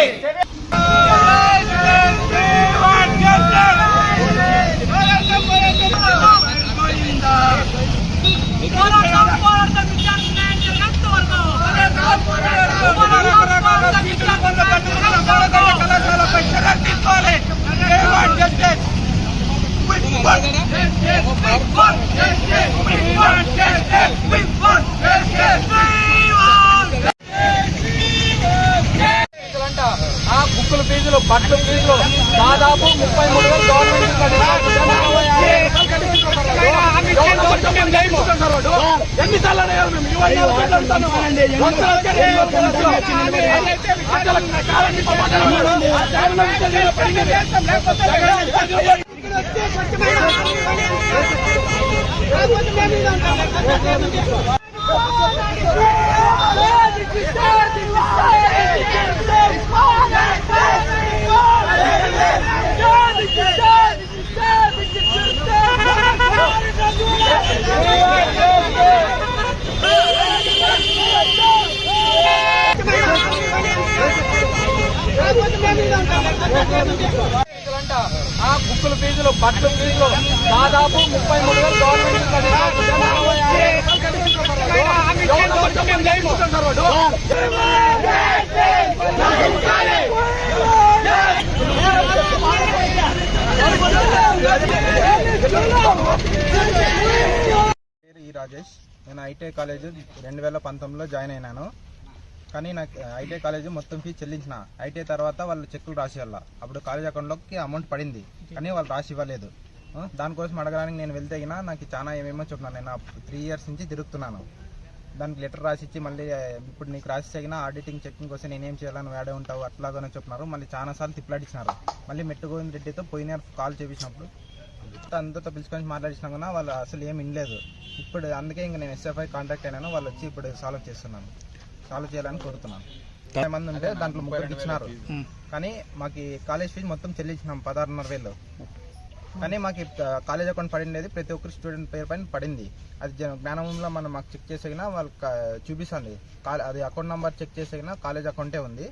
We won! Yes, yes! We won! Yes, yes! We పట్లు ఫీజులు దాదాపు ముప్పై మూడు వేలు గవర్నమెంట్ ఎన్నిసార్లు మేము అసలు కాలం నుంచి మాట్లాడమన్నాడు. ఆ జగన్ నుంచి పడింది. జగన్ ఫీజులంట. ఆ బుక్కుల ఫీజులు దాదాపు ముప్పై మూడు వేలు గవర్నమెంట్ పేరు ఈ రాజేష్. నేను ఐటీఐ కాలేజ్ రెండు వేల పంతొమ్మిదిలో జాయిన్ అయినాను. కానీ నాకు ఐటీఐ కాలేజ్ మొత్తం ఫీ చెల్లించిన. ఐటీఐ తర్వాత వాళ్ళు చెక్కులు రాసి వాళ్ళ అప్పుడు కాలేజ్ అకౌంట్లోకి అమౌంట్ పడింది. కానీ వాళ్ళు రాసి ఇవ్వలేదు. దానికోసం అడగడానికి నేను వెళ్తే నాకు చాలా ఏమేమో చెప్తున్నాను నేను త్రీ ఇయర్స్ నుంచి తిరుగుతున్నాను. దానికి లెటర్ రాసి ఇచ్చి మళ్ళీ ఇప్పుడు నీకు రాసి తగిన ఆడిటింగ్ చెక్కింగ్ కోసం నేనేం చేయాలని ఆడే ఉంటావు అట్లాగానే చెప్తున్నారు. మళ్ళీ చాలాసార్లు తిప్పలాడించినారు మళ్ళీ మెట్టు గోవింద్ రెడ్డితో పోయిన కాల్ చేపించినప్పుడు అందరితో పిలుచుకొని మాట్లాడించినా కూడా వాళ్ళు అసలు ఏం వినలేదు. ఇప్పుడు అందుకే ఇంకా నేను ఎస్ఎఫ్ఐ కాంటాక్ట్ అయినాను. వాళ్ళు వచ్చి ఇప్పుడు సాల్వ్ చేస్తున్నాను సాల్వ్ చేయాలని కోరుతున్నాను. మంది ఉంటే దాంట్లో ముగ్గురికి ఇచ్చినారు. కానీ మాకు కాలేజ్ ఫీజు మొత్తం చెల్లించినాం పదహారున్నర వేలు. కానీ మాకు కాలేజ్ అకౌంట్ పడిండేది ప్రతి ఒక్కరి స్టూడెంట్ పేరు పైన పడింది. అది జ్ఞానంలో మనం మాకు చెక్ చేసేగినా వాళ్ళు చూపిస్తుంది. అది అకౌంట్ నెంబర్ చెక్ చేసేగినా కాలేజ్ అకౌంటే ఉంది.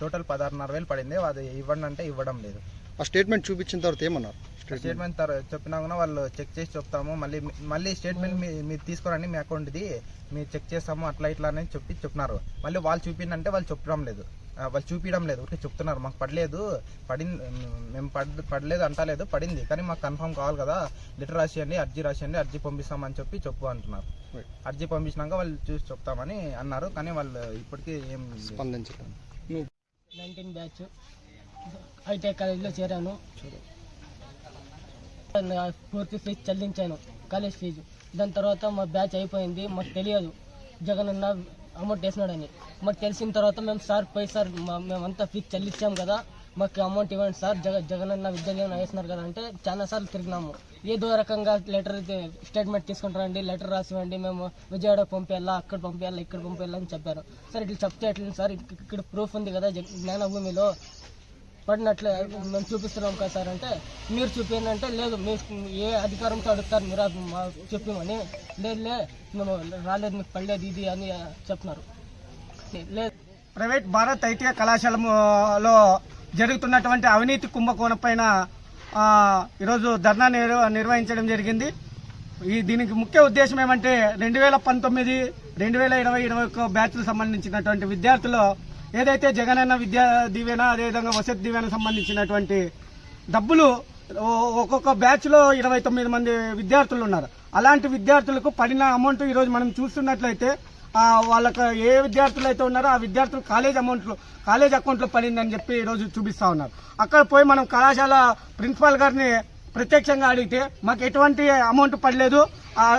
టోటల్ పదహారున్నర వేలు పడింది. అది ఇవ్వండి అంటే ఇవ్వడం లేదు. ఆ స్టేట్మెంట్ చూపించిన తర్వాత ఏమన్నారు? స్టేట్మెంట్ తర్వా- చెప్పినా కూడా వాళ్ళు చెక్ చేసి చెప్తాము. మళ్ళీ మళ్ళీ స్టేట్మెంట్ మీ- మీరు తీసుకురండి మీ అకౌంట్ ఇది మీరు చెక్ చేస్తాము అట్లా ఇట్లా అని చెప్పి చెప్పినారు. మళ్ళీ వాళ్ళు చూపిందంటే వాళ్ళు చెప్పడం లేదు. వాళ్ళు చూపించడం లేదు. ఒకటి చెప్తున్నారు. మాకు పడలేదు. పడింది మేము పడ్ పడలేదు అంటలేదు. పడింది. కానీ మాకు కన్ఫర్మ్ కావాలి కదా. లెటర్ రాసియండి అర్జీ రాసియండి అర్జీ పంపిస్తామని చెప్పి చెప్పు అంటున్నారు. అర్జీ పంపించినాక వాళ్ళు చూసి చెప్తామని అన్నారు. కానీ వాళ్ళు ఇప్పటికీ ఏం స్పందించలేదు. నైన్టీన్ బ్యాచ్ ఐటీఐ కాలేజీలో చేరాను. పూర్తి ఫీజు చెల్లించాను కాలేజ్ ఫీజు. దాని తర్వాత మా బ్యాచ్ అయిపోయింది మాకు తెలియదు. జగన్ అన్న అమౌంట్ వేసినాడని. మాకు తెలిసిన తర్వాత మేము సార్ పోయి సార్ మా- మేమంతా ఫీజు చెల్లించాం కదా మాకు అమౌంట్ ఇవ్వండి సార్ జగ జగన్ అన్న విద్యాలయం వేసినారు కదా అంటే చాలా సార్లు తిరిగినాము. ఏదో రకంగా లెటర్ స్టేట్మెంట్ తీసుకుంటారండి లెటర్ రాసివ్వండి మేము విజయవాడ పంపేయాలా అక్కడ పంపేయాలా ఇక్కడ పంపేయాలని అని చెప్పారు. సార్ ఇట్లా చెప్తే ఎట్లా సార్? ఇక్కడ ప్రూఫ్ ఉంది కదా జ్ఞానభూమిలో. పడినట్లే మేము చూపిస్తున్నాం కదా సార్ అంటే మీరు చూపించండి అంటే లేదు మీరు ఏ అధికారంతో అడుగుతారు మీరు అది మా చెప్పమని. లేదు మేము రాలేదు మీకు పడలేదు ఇది అని చెప్తున్నారు లేదు ప్రైవేట్ భారత్ ఐటీఐ కళాశాలలో జరుగుతున్నటువంటి అవినీతి కుంభకోణం పైన ఈరోజు ధర్నా నిర్వహించడం జరిగింది. ఈ దీనికి ముఖ్య ఉద్దేశం ఏమంటే రెండు వేల పంతొమ్మిది రెండు వేల ఇరవై ఇరవై ఒక్క బ్యాచ్లకు సంబంధించినటువంటి విద్యార్థులు ఏదైతే జగనన్న విద్యా దీవెన అదేవిధంగా వసతి దీవెన సంబంధించినటువంటి డబ్బులు ఒక్కొక్క బ్యాచ్లో ఇరవై తొమ్మిది మంది విద్యార్థులు ఉన్నారు. అలాంటి విద్యార్థులకు పడిన అమౌంట్ ఈరోజు మనం చూస్తున్నట్లయితే వాళ్ళకు వాళ్ళకి ఏ విద్యార్థులు అయితే ఉన్నారో ఆ విద్యార్థులు కాలేజ్ అమౌంట్లు కాలేజ్ అకౌంట్లో పడిందని చెప్పి ఈరోజు చూపిస్తూ చూపిస్తా ఉన్నారు. అక్కడ పోయి మనం కళాశాల ప్రిన్సిపాల్ గారిని ప్రత్యక్షంగా అడిగితే మాకు ఎటువంటి అమౌంట్ పడలేదు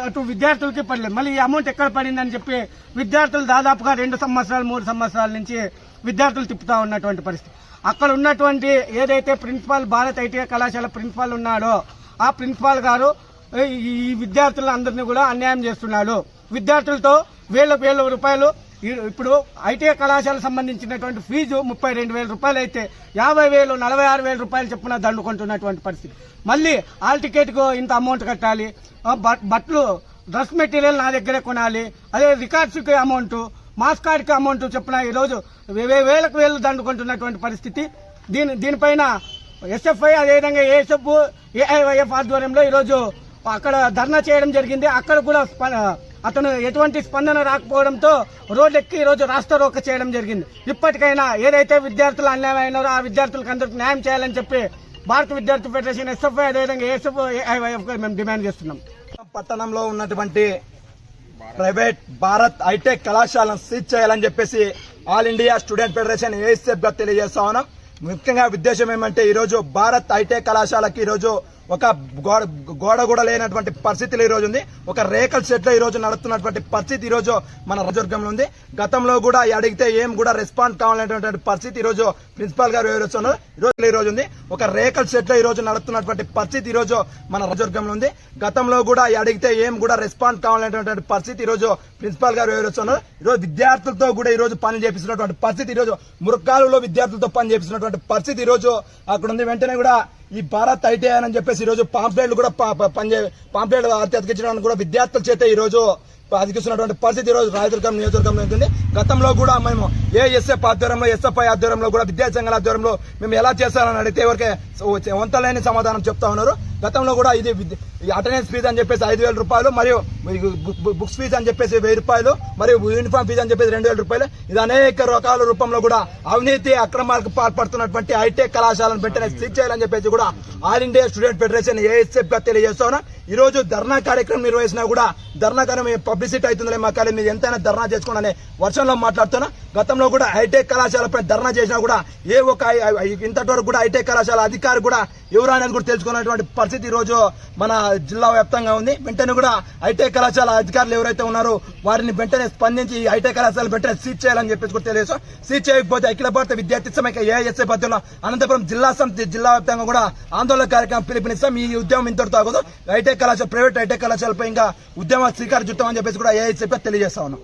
అటు విద్యార్థులకి పడలేదు. మళ్ళీ ఈ అమౌంట్ ఎక్కడ పడిందని చెప్పి విద్యార్థులు దాదాపుగా రెండు సంవత్సరాలు మూడు సంవత్సరాల నుంచి విద్యార్థులు తిప్పుతా ఉన్నటువంటి పరిస్థితి. అక్కడ ఉన్నటువంటి ఏదైతే ప్రిన్సిపాల్ భారత్ ఐటీఐ కళాశాల ప్రిన్సిపాల్ ఉన్నాడో ఆ ప్రిన్సిపాల్ గారు ఈ ఈ విద్యార్థులందరినీ కూడా అన్యాయం చేస్తున్నాడు. విద్యార్థులతో వేల వేల రూపాయలు. ఇప్పుడు ఐటీఐ కళాశాలకు సంబంధించినటువంటి ఫీజు ముప్పై రెండు వేల రూపాయలు అయితే యాభై వేలు నలభై ఆరు వేల రూపాయలు చొప్పున దండుకుంటున్నటువంటి పరిస్థితి. మళ్ళీ ఆల్ టికెట్కు ఇంత అమౌంట్ కట్టాలి. బట్- బట్టలు డ్రెస్ మెటీరియల్ నా దగ్గరే కొనాలి. అదే రికార్డ్స్కి అమౌంట్ మాస్ కార్డ్కి అమౌంట్ చొప్పున ఈరోజు వే- వేలకు వేలు దండుకుంటున్నటువంటి పరిస్థితి. దీని దీనిపైన ఎస్ఎఫ్ఐ అదేవిధంగా ఏఎస్ఎఫ్ ఏఐవైఎఫ్ ఆధ్వర్యంలో ఈరోజు అక్కడ ధర్నా చేయడం జరిగింది. అక్కడ కూడా అతను ఎటువంటి స్పందన రాకపోవడంతో రోడ్లెక్కి ఈరోజు రాస్తా రోక చేయడం జరిగింది. ఇప్పటికైనా ఏదైతే విద్యార్థులు అన్యాయం అయినారో ఆ విద్యార్థులకు అందరికి న్యాయం చేయాలని చెప్పి భారత విద్యార్థి ఫెడరేషన్ ఎస్ఎఫ్ఐ అదేవిధంగా ఏఎస్ఎఫ్ మేము డిమాండ్ చేస్తున్నాం. పట్టణంలో ఉన్నటువంటి ప్రైవేట్ భారత్ హైటెక్ కళాశాలను సీజ్ చేయాలని చెప్పేసి ఆల్ ఇండియా స్టూడెంట్ ఫెడరేషన్ ఏఎస్ఎఫ్గా తెలియజేస్తా ఉన్నాం. ముఖ్యంగా ఉద్దేశం ఏమంటే ఈరోజు భారత్ ఐటీ కళాశాలకి ఈరోజు ఒక గోడ గోడ కూడా లేనటువంటి పరిస్థితులు ఈ రోజు ఉంది. ఒక రేకల్ సెట్లో ఈ రోజు నడుస్తున్నటువంటి పరిస్థితి ఈ రోజు మన రాజవర్గంలో ఉంది. గతంలో కూడా అడిగితే ఏం కూడా రెస్పాన్స్ కావాలనేటువంటి పరిస్థితి ఈరోజు రోజు ప్రిన్సిపాల్ గారు వివరిస్తున్నారు. ఈ రోజు ఈ రోజు ఉంది. ఒక రేకల్ సెట్లో ఈ రోజు నడుస్తున్నటువంటి పరిస్థితి ఈరోజు రోజు మన రాజవర్గంలో ఉంది. గతంలో కూడా అడిగితే ఏం కూడా రెస్పాన్స్ కావాలనేటువంటి పరిస్థితి ఈ రోజు ప్రిన్సిపాల్ గారు వివరిస్తున్నారు ఈ రోజు విద్యార్థులతో కూడా ఈరోజు పని చేపిస్తున్నటువంటి పరిస్థితి ఈ రోజు మురకాలులో విద్యార్థులతో పని చేపిస్తున్నటువంటి పరిస్థితి ఈ రోజు అక్కడ ఉంది వెంటనే కూడా ఈ భారత్ ఐటీఐ అని చెప్పేసి ఈ రోజు పాంప్లెట్లు కూడా ప- ప- పనిచే పాంప్లెట్లు అతికించడానికి కూడా విద్యార్థుల చేత ఈరోజు రోజు పరిస్థితి ఈరోజు రోజు రాయదుర్గం నియోజకవర్గంలో ఉంటుంది గతంలో కూడా మేము ఏ ఎస్ఎఫ్ ఆధ్వర్యంలో ఎస్ఎఫ్ఐ ఆధ్వర్యంలో కూడా విద్యాసంఘాల ఆధ్వర్యంలో మేము ఎలా చేస్తానని అడిగితే ఎవరికి వంతలేని సమాధానం చెప్తా ఉన్నారు. గతంలో కూడా ఇది అటెండెన్స్ ఫీజు అని చెప్పేసి ఐదు వేల రూపాయలు మరియు బుక్స్ ఫీజు అని చెప్పేసి వెయ్యి రూపాయలు మరియు యూనిఫామ్ ఫీజు అని చెప్పేసి రెండు వేల రూపాయలు. ఇది అనేక రకాల రూపంలో కూడా అవినీతి అక్రమాలకు పాల్పడుతున్నటువంటి హైటెక్ కళాశాలను పెట్టిన సీజ్ చేయాలని చెప్పేసి కూడా ఆల్ ఇండియా స్టూడెంట్ ఫెడరేషన్ ఏఎస్ఎఫ్గా తెలియజేస్తున్నా ఈ రోజు ధర్నా కార్యక్రమం నిర్వహించినా కూడా ధర్నా కార్యక్రమం పబ్లిసిటీ అవుతుందిలే మా కాలేజ్. మీరు ఎంతైనా ధర్నా చేసుకోండి అనే వర్షంలో మాట్లాడుతున్నా. గతంలో కూడా హైటెక్ కళాశాలపై ధర్నా చేసినా కూడా ఏ ఒక ఇంతటి వరకు కూడా హైటెక్ కళాశాల అధికారి కూడా ఎవరు అనేది కూడా తెలుసుకున్నటువంటి పరిస్థితి ఈరోజు రోజు మన జిల్లా వ్యాప్తంగా ఉంది. వెంటనే కూడా హైటెక్ కళాశాల అధికారులు ఎవరైతే ఉన్నారో వారిని వెంటనే స్పందించి ఈ హైటెక్ కళాశాల వెంటనే సీజ్ చేయాలని చెప్పేసి కూడా తెలియదు సీజ్ చేయకపోతే అఖిల భారత విద్యార్థి సమైక్య ఏఎస్ఏ పద్ధతిలో అనంతపురం జిల్లా సమితి జిల్లా వ్యాప్తంగా కూడా ఆందోళన కార్యక్రమం పిలుపునిస్తాం. ఈ ఉద్యమం ఇంతటితో ఆగదు. హైటెక్ కళాశాల ప్రైవేట్ హైటెక్ కళాశాలపై ఇంకా ఉద్యమ శ్రీకారం చుట్టామని చెప్పేసి కూడా ఏఎస్ఐ తెలియజేస్తా ఉన్నాం.